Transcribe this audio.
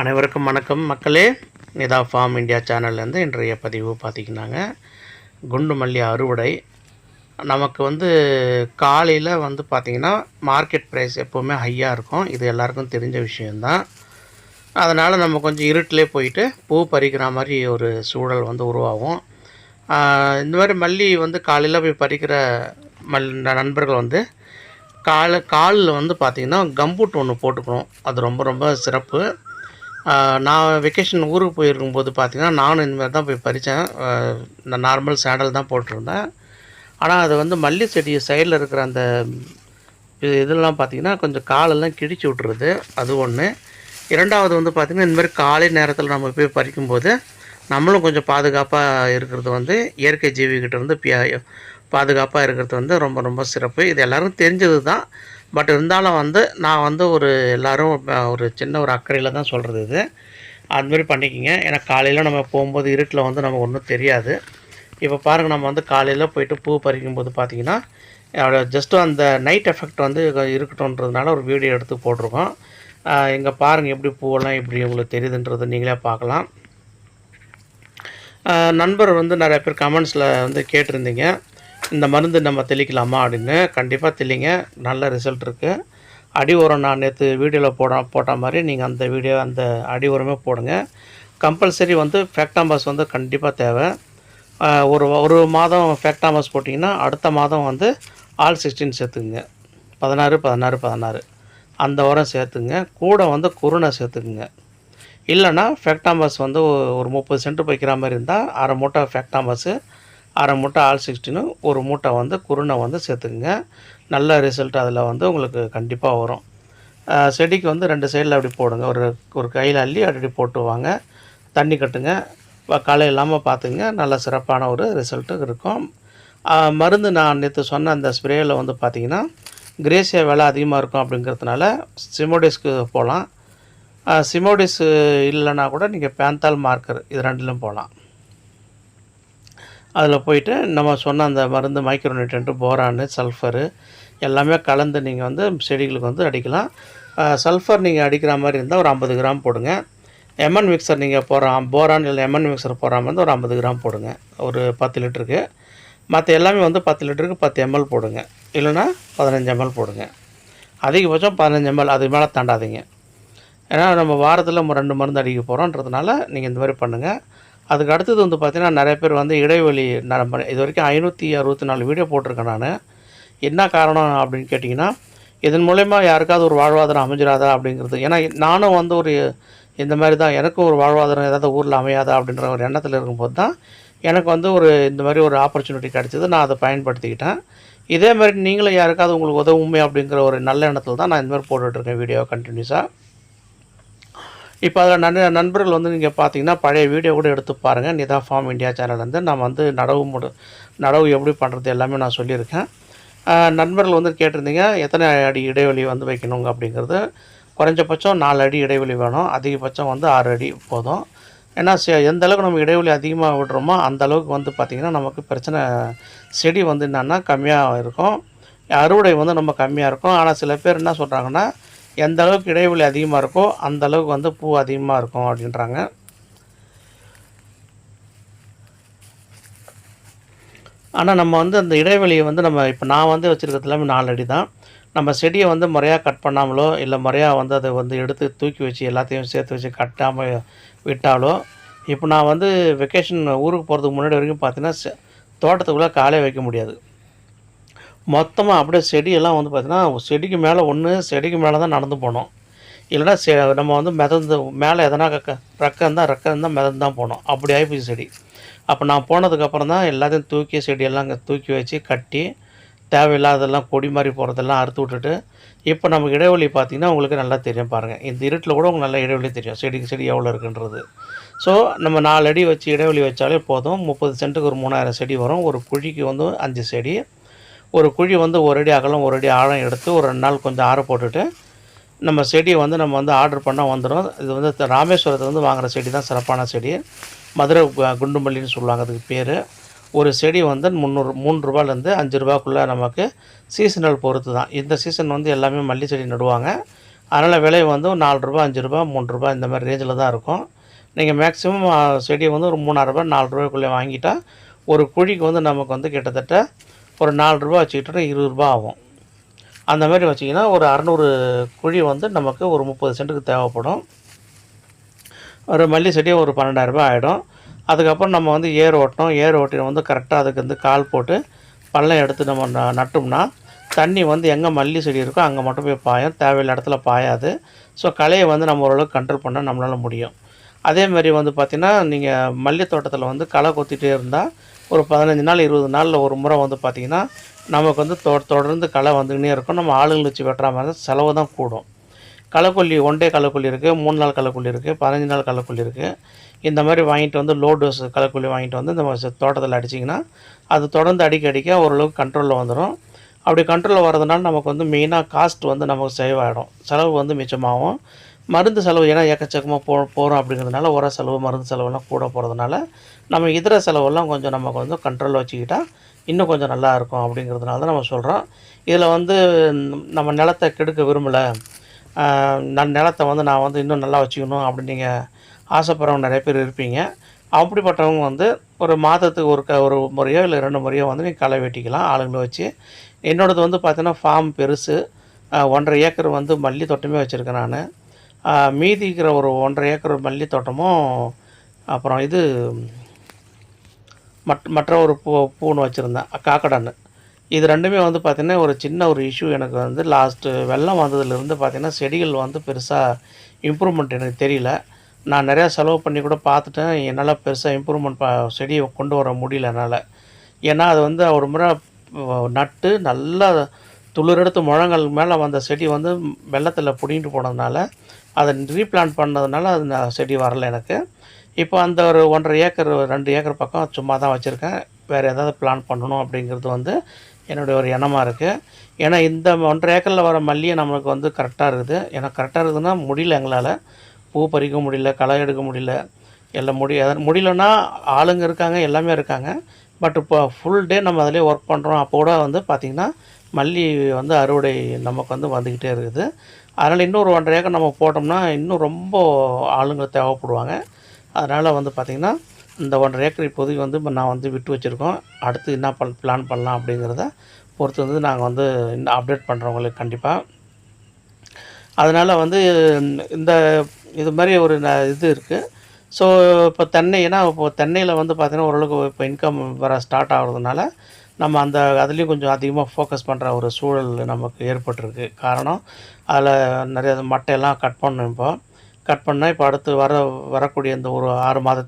அனைவருக்கும் வணக்கம். மக்களே நிதா ஃபார்ம் இந்தியா சேனல்லேருந்து இன்றைய பதிவு பார்த்திங்கன்னாங்க குண்டு மல்லி அறுவடை. நமக்கு வந்து காலையில் வந்து பார்த்திங்கன்னா மார்க்கெட் ப்ரைஸ் எப்போவுமே ஹையாக இருக்கும். இது எல்லாருக்கும் தெரிஞ்ச விஷயந்தான் அதனால் நம்ம கொஞ்சம் இருட்டிலே போயிட்டு பூ பறிக்கிற மாதிரி ஒரு சூழல் வந்து உருவாகும். இந்த மாதிரி மல்லி வந்து காலையில் போய் பறிக்கிற மல் நண்பர்கள் வந்து கால காலில் வந்து பார்த்திங்கன்னா கம்பூட் ஒன்று போட்டுக்கணும். அது ரொம்ப ரொம்ப சிறப்பு. நான் வெக்கேஷன் ஊருக்கு போயிருக்கும்போது பார்த்திங்கன்னா நானும் இந்தமாதிரி தான் போய் பறித்தேன் இந்த நார்மல் சேடல் தான் போட்டிருந்தேன். ஆனால் அது வந்து மல்லி செடி சைடில் இருக்கிற அந்த இது இதெல்லாம் பார்த்திங்கன்னா கொஞ்சம் காலெல்லாம் கிழிச்சு விட்ருது அது ஒன்று இரண்டாவது வந்து பார்த்திங்கன்னா இந்தமாதிரி காலை நேரத்தில் நம்ம போய் பறிக்கும்போது நம்மளும் கொஞ்சம் பாதுகாப்பாக இருக்கிறது வந்து இயற்கை ஜீவிகிட்ட இருந்து பாதுகாப்பாக இருக்கிறது வந்து ரொம்ப ரொம்ப சிறப்பு. இது எல்லோரும் தெரிஞ்சது தான் பட் இருந்தாலும் வந்து நான் வந்து ஒரு எல்லோரும் ஒரு சின்ன ஒரு அக்கறையில் தான் சொல்கிறது இது. அதுமாரி பண்ணிக்கிங்க. ஏன்னா காலையில் நம்ம போகும்போது இருட்டில் வந்து நமக்கு ஒன்றும் தெரியாது. இப்போ பாருங்கள் நம்ம வந்து காலையில் போயிட்டு பூ பறிக்கும்போது பார்த்திங்கன்னா ஜஸ்ட்டு அந்த நைட் எஃபெக்ட் வந்து இருக்கட்டும்ன்றதுனால ஒரு வீடியோ எடுத்து போட்டிருக்கோம். இங்கே பாருங்கள் எப்படி பூவெல்லாம் எப்படி உங்களுக்கு தெரியுதுன்றது நீங்களே பார்க்கலாம். நண்பர் வந்து நிறைய பேர் கமெண்ட்ஸில் வந்து கேட்டிருந்தீங்க. இந்த மருந்து நம்ம தெளிக்கலாமா அப்படின்னு கண்டிப்பாக தெளிங்க. நல்ல ரிசல்ட் இருக்குது அடி உரம் நான் நேற்று வீடியோவில் போட போட்ட மாதிரி நீங்கள் அந்த வீடியோ அந்த அடி உரமே போடுங்க. கம்பல்சரி வந்து ஃபேக்டாம்பஸ் வந்து கண்டிப்பாக தேவை. ஒரு ஒரு மாதம் ஃபேக்டாம்பாஸ் போட்டிங்கன்னா அடுத்த மாதம் வந்து ஆல் சிக்ஸ்டீன் சேர்த்துக்குங்க. பதினாறு பதினாறு பதினாறு. அந்த உரம் சேர்த்துங்க கூட வந்து குருணை சேர்த்துக்குங்க. இல்லைன்னா ஃபேக்டாம்பஸ் வந்து ஒரு முப்பது சென்ட் வைக்கிற மாதிரி இருந்தால் அரை மூட்டை ஃபேக்டாம்பாஸு அரை மூட்டை ஆல் சிக்ஸ்டினும் ஒரு மூட்டை வந்து குருணை வந்து சேர்த்துக்குங்க. நல்ல ரிசல்ட் அதில் வந்து உங்களுக்கு கண்டிப்பாக வரும். செடிக்கு வந்து ரெண்டு சைடில் அப்படி போடுங்க. ஒரு ஒரு கையில் அள்ளி அப்படி போட்டு வாங்க. தண்ணி கட்டுங்க. களை இல்லாமல் பார்த்துங்க நல்ல சிறப்பான ஒரு ரிசல்ட்டு இருக்கும். மருந்து நான் நேற்று சொன்ன அந்த ஸ்ப்ரேயில் வந்து பார்த்திங்கன்னா கிரேசியா விலை அதிகமாக இருக்கும் அப்படிங்கிறதுனால சிமோடிஸ்க்கு போகலாம் சிமோடிஸ் இல்லைன்னா கூட நீங்கள் பேந்தால் மார்க்கர் இது ரெண்டுலையும் போகலாம் அதில் போயிட்டு நம்ம சொன்ன அந்த மருந்து மைக்ரோநியூட்ரண்ட்டு போரானு சல்ஃபரு எல்லாமே கலந்து நீங்கள் வந்து செடிகளுக்கு வந்து அடிக்கலாம். சல்ஃபர் நீங்கள் அடிக்கிற மாதிரி இருந்தால் ஒரு ஐம்பது கிராம் போடுங்க. எமன் மிக்சர் நீங்கள் போகிற போரான் இல்லை எமன் மிக்சர் போகிறாமல் வந்து இருந்தால் ஒரு ஐம்பது கிராம் போடுங்க. ஒரு பத்து லிட்டருக்கு. மற்ற எல்லாமே வந்து பத்து லிட்டருக்கு பத்து எம்எல் போடுங்க. இல்லைன்னா பதினஞ்சு எம்எல் போடுங்க. அதிகபட்சம் பதினஞ்சு எம்எல் அதுக்கு மேலே தாண்டாதீங்க. ஏன்னா நம்ம வாரத்தில் நம்ம ரெண்டு மருந்து அடிக்க போகிறோன்றதுனால நீங்கள் இந்த மாதிரி பண்ணுங்கள் அதுக்கு அடுத்தது வந்து பார்த்திங்கன்னா நிறைய பேர் வந்து இடைவெளி நம்ம இது வரைக்கும் ஐநூற்றி அறுபத்தி நாலு வீடியோ போட்டிருக்கேன் நான். என்ன காரணம் அப்படின்னு கேட்டிங்கன்னா இதன் மூலயமா யாருக்காவது ஒரு வாழ்வாதாரம் அமைஞ்சிராதா அப்படிங்கிறது. ஏன்னா நானும் வந்து ஒரு இந்த மாதிரி தான் எனக்கும் ஒரு வாழ்வாதாரம் ஏதாவது ஊரில் அமையாதா அப்படின்ற ஒரு எண்ணத்தில் இருக்கும்போது தான் எனக்கு வந்து ஒரு இந்த மாதிரி ஒரு ஆப்பர்ச்சுனிட்டி கிடச்சிது. நான் அதை பயன்படுத்திக்கிட்டேன். இதே மாதிரி நீங்களும் யாருக்காவது உங்களுக்கு உதவுமே அப்படிங்கிற ஒரு நல்ல எண்ணத்தில் தான் நான் இந்த மாதிரி போட்டுட்ருக்கேன் வீடியோ கண்டினியூஸாக இப்போ அதில் நன் நண்பர்கள் வந்து நீங்கள் பார்த்தீங்கன்னா பழைய வீடியோ கூட எடுத்து பாருங்கள் நிதா ஃபார்ம் இந்தியா சேனல் வந்து நான் வந்து நடவு முடு நடவு எப்படி பண்ணுறது எல்லாமே நான் சொல்லியிருக்கேன். நண்பர்கள் வந்து கேட்டிருந்தீங்க எத்தனை அடி இடைவெளி வந்து வைக்கணுங்க அப்படிங்கிறது. குறைஞ்சபட்சம் நாலு அடி இடைவெளி வேணும். அதிகபட்சம் வந்து ஆறு அடி போதும். ஏன்னா செ- எந்த அளவுக்கு நம்ம இடைவெளி அதிகமாக விடுறோமோ அந்த அளவுக்கு வந்து பார்த்திங்கன்னா நமக்கு பிரச்சனை செடி வந்து என்னென்னா கம்மியாக இருக்கும். அறுவடை வந்து ரொம்ப கம்மியாக இருக்கும். ஆனால் சில பேர் என்ன சொல்கிறாங்கன்னா எந்த அளவுக்கு இடைவெளி அதிகமாக இருக்கோ அந்த அளவுக்கு வந்து பூ அதிகமாக இருக்கும் அப்படின்றாங்க. ஆனால் நம்ம வந்து அந்த இடைவெளியை வந்து நம்ம இப்போ நான் வந்து வச்சுருக்கிறது எல்லாமே நாலு அடி தான். நம்ம செடியை வந்து முறையாக கட் பண்ணாமலோ இல்லை முறையாக வந்து அதை வந்து எடுத்து தூக்கி வச்சு எல்லாத்தையும் சேர்த்து வச்சு கட்டாமல் விட்டாலோ இப்போ நான் வந்து வெக்கேஷன் ஊருக்கு போகிறதுக்கு முன்னாடி வரைக்கும் பார்த்தீங்கன்னா தோட்டத்துக்குள்ளே காலே வைக்க முடியாது. மொத்தமாக அப்படியே செடியெல்லாம் வந்து பார்த்திங்கன்னா செடிக்கு மேலே ஒன்று செடிக்கு மேலே தான் நடந்து போனோம். இல்லைன்னா செ நம்ம வந்து மிதந்து மேலே எதனா கக்க ரக்கம் இருந்தால் ரக்கம் இருந்தால் மிதந்து தான் போனோம். அப்படி ஆகிப்போச்சு செடி. அப்போ நான் போனதுக்கப்புறம் தான் எல்லாத்தையும் தூக்கி செடியெல்லாம் அங்கே தூக்கி வச்சு கட்டி தேவையில்லாததெல்லாம் கொடி மாதிரி போகிறதெல்லாம் அறுத்து விட்டுட்டு இப்போ நமக்கு இடைவெளி பார்த்தீங்கன்னா உங்களுக்கு நல்லா தெரியும் பாருங்கள் இந்த இருட்டில் கூட உங்களுக்கு நல்லா இடைவெளி தெரியும். செடிக்கு செடி எவ்வளோ இருக்குன்றது. ஸோ நம்ம நாலு அடி வச்சு இடைவெளி வச்சாலே போதும். முப்பது சென்ட்டுக்கு ஒரு மூணாயிரம் செடி வரும். ஒரு குழிக்கு வந்து அஞ்சு செடி. ஒரு குழி வந்து ஒரு அடி அகலம் ஒரு அடி ஆழம் எடுத்து ஒரு ரெண்டு நாள் கொஞ்சம் ஆற போட்டுட்டு நம்ம செடியை வந்து நம்ம வந்து ஆர்டர் பண்ணால் வந்துடும் இது வந்து ராமேஸ்வரத்தில் வந்து வாங்குகிற செடி தான் சிறப்பான செடி. மதுரை குண்டுமல்லின்னு சொல்லுவாங்க அதுக்கு பேர். ஒரு செடி வந்து முந்நூறு மூன்று ரூபாயிலேருந்து அஞ்சு ரூபாய்க்குள்ளே நமக்கு சீசனல் பொறுத்து தான். இந்த சீசன் வந்து எல்லாமே மல்லி செடி நடுவாங்க. அதனால் விலை வந்து நாலு ரூபா அஞ்சு ரூபா மூன்று ரூபா இந்த மாதிரி ரேஞ்சில் தான் இருக்கும். நீங்கள் மேக்ஸிமம் செடியை வந்து ஒரு மூணாயிரரூபா நாலு ரூபாய்க்குள்ளே வாங்கிட்டால் ஒரு குழிக்கு வந்து நமக்கு வந்து கிட்டத்தட்ட ஒரு நாலு ரூபா வச்சுக்கிட்டோன்னா இருபது ரூபா ஆகும். அந்த மாதிரி வச்சிங்கன்னா ஒரு அறநூறு குழி வந்து நமக்கு ஒரு முப்பது சென்ட்டுக்கு தேவைப்படும். ஒரு மல்லி செடி ஒரு பன்னெண்டாயிரரூபா ஆகிடும் அதுக்கப்புறம் நம்ம வந்து ஏர் ஓட்டணும். ஏர் ஓட்டின வந்து கரெக்டாக அதுக்கு வந்து கால் போட்டு பள்ளம் எடுத்து நம்ம ந- நட்டோம்னா தண்ணி வந்து எங்கே மல்லி செடி இருக்கோ அங்கே மட்டும் போய் பாயும். தேவையில்ல இடத்துல பாயாது. ஸோ களையை வந்து நம்ம ஓரளவுக்கு கண்ட்ரோல் பண்ண நம்மளால் முடியும். அதே மாதிரி வந்து பார்த்திங்கன்னா நீங்கள் மல்லி தோட்டத்தில் வந்து களை கொத்திட்டே இருந்தால் ஒரு பதினஞ்சு நாள் இருபது நாளில் ஒரு முறை வந்து பார்த்திங்கன்னா நமக்கு வந்து தொ தொடர்ந்து களை வந்துக்கினே இருக்கும். நம்ம ஆளுங்களை வச்சு வெட்டுற மாதிரி செலவு தான் கூடும். களைக்கொல்லி ஒன் டே களைக்கொல்லி இருக்குது மூணு நாள் களைக்கொல்லி இருக்குது பதினஞ்சு நாள் களைக்கொல்லி இருக்குது இந்த மாதிரி வாங்கிட்டு வந்து லோ டோஸ் களைக்கொல்லி வாங்கிட்டு வந்து நம்ம தோட்டத்தில் அடிச்சிங்கன்னா அது தொடர்ந்து அடிக்க அடிக்க ஓரளவுக்கு கண்ட்ரோலில் வந்துடும் அப்படி கண்ட்ரோலில் வரதுனால நமக்கு வந்து மெயினாக காஸ்ட் வந்து நமக்கு சேவ் ஆகிடும் செலவு வந்து மிச்சமாகும். மருந்து செலவு ஏன்னா எக்கச்சக்கமாக போ போகிறோம் அப்படிங்கிறதுனால உர செலவு மருந்து செலவெல்லாம் கூட போகிறதுனால நம்ம இதர செலவெல்லாம் கொஞ்சம் நமக்கு வந்து கண்ட்ரோலில் வச்சுக்கிட்டால் இன்னும் கொஞ்சம் நல்லா இருக்கும் அப்படிங்கிறதுனால தான் நம்ம சொல்கிறோம் இதில் வந்து நம்ம நிலத்தை கெடுக்க விரும்பலை. நான் நிலத்தை வந்து நான் வந்து இன்னும் நல்லா வச்சுக்கணும் அப்படின்னு நீங்கள் ஆசைப்படுறவங்க நிறைய பேர் இருப்பீங்க. அப்படிப்பட்டவங்க வந்து ஒரு மாதத்துக்கு ஒரு க ஒரு முறையோ இல்லை ரெண்டு முறையோ வந்து நீங்கள் களை வெட்டிக்கலாம் ஆளுங்களை வச்சு. என்னோடது வந்து பார்த்தீங்கன்னா ஃபார்ம் பெருசு. ஒன்றரை ஏக்கர் வந்து மல்லி தோட்டமே வச்சுருக்கேன் நான். மீதி இருக்கிற ஒரு ஒன்றரை ஏக்கர் மல்லி தோட்டமும் அப்புறம் இது மட் மற்ற ஒரு பூ பூன்னு வச்சுருந்தேன் காக்கடான்னு. இது ரெண்டுமே வந்து பார்த்திங்கன்னா ஒரு சின்ன ஒரு இஷ்யூ எனக்கு வந்து லாஸ்ட்டு வெள்ளம் வந்ததுலேருந்து பார்த்திங்கன்னா செடிகள் வந்து பெருசாக இம்ப்ரூவ்மெண்ட் எனக்கு தெரியல. நான் நிறையா செலவு பண்ணி கூட பார்த்துட்டேன் என்னால் பெருசாக இம்ப்ரூவ்மெண்ட் ப செடியை கொண்டு வர முடியல என்னால். ஏன்னா அது வந்து ஒரு முறை நட்டு நல்லா துளிரெடுத்து முழங்கள் மேலே வந்த செடி வந்து வெள்ளத்தில் பிடிங்கிட்டு போனதுனால அதை ரீப்ளான்ட் பண்ணதுனால அது நான் செடி வரல எனக்கு. இப்போ அந்த ஒரு ஒன்றரை ஏக்கர் ரெண்டு ஏக்கர் பக்கம் சும்மா தான் வச்சுருக்கேன். வேறு ஏதாவது பிளான் பண்ணணும் அப்படிங்கிறது வந்து என்னுடைய ஒரு எண்ணமாக இருக்குது ஏன்னா இந்த ஒன்றரை ஏக்கரில் வர மல்லியை நம்மளுக்கு வந்து கரெக்டாக இருக்குது. ஏன்னா கரெக்டாக இருக்குதுன்னா முடியல எங்களால். பூ பறிக்க முடியல களை எடுக்க முடியல. எல்லாம் முடிய முடியலன்னா ஆளுங்க இருக்காங்க எல்லாமே இருக்காங்க. பட் இப்போ ஃபுல் டே நம்ம அதிலே ஒர்க் பண்ணுறோம் அப்போ கூட வந்து பார்த்திங்கன்னா மல்லி வந்து அறுவடை நமக்கு வந்து வந்துக்கிட்டே இருக்குது. அதனால் இன்னொரு ஒன்றரை ஏக்கர் நம்ம போட்டோம்னா இன்னும் ரொம்ப ஆளுங்க தேவைப்படுவாங்க. அதனால் வந்து பார்த்திங்கன்னா இந்த ஒன்றரை ஏக்கர் இப்போதைக்கு வந்து நான் வந்து விட்டு வச்சுருக்கோம். அடுத்து என்ன பண் பிளான் பண்ணலாம் அப்படிங்கிறத பொறுத்து வந்து நாங்கள் வந்து இன்னும் அப்டேட் பண்ணுறவங்களுக்கு கண்டிப்பாக அதனால் வந்து இந்த இது மாதிரி ஒரு ந- இது இருக்குது ஸோ இப்போ தென்னை ஏன்னா இப்போ தென்னையில் வந்து பார்த்திங்கன்னா ஓரளவுக்கு இப்போ இன்கம் வர ஸ்டார்ட் ஆகிறதுனால நம்ம அந்த அதுலேயும் கொஞ்சம் அதிகமாக ஃபோக்கஸ் பண்ணுற ஒரு சூழல் நமக்கு ஏற்பட்டிருக்கு. காரணம் அதில் நிறைய மட்டையெல்லாம் கட் பண்ணணும் இப்போ. கட் பண்ணால் இப்போ அடுத்து வர வரக்கூடிய இந்த ஒரு ஆறு மாதத்துக்கு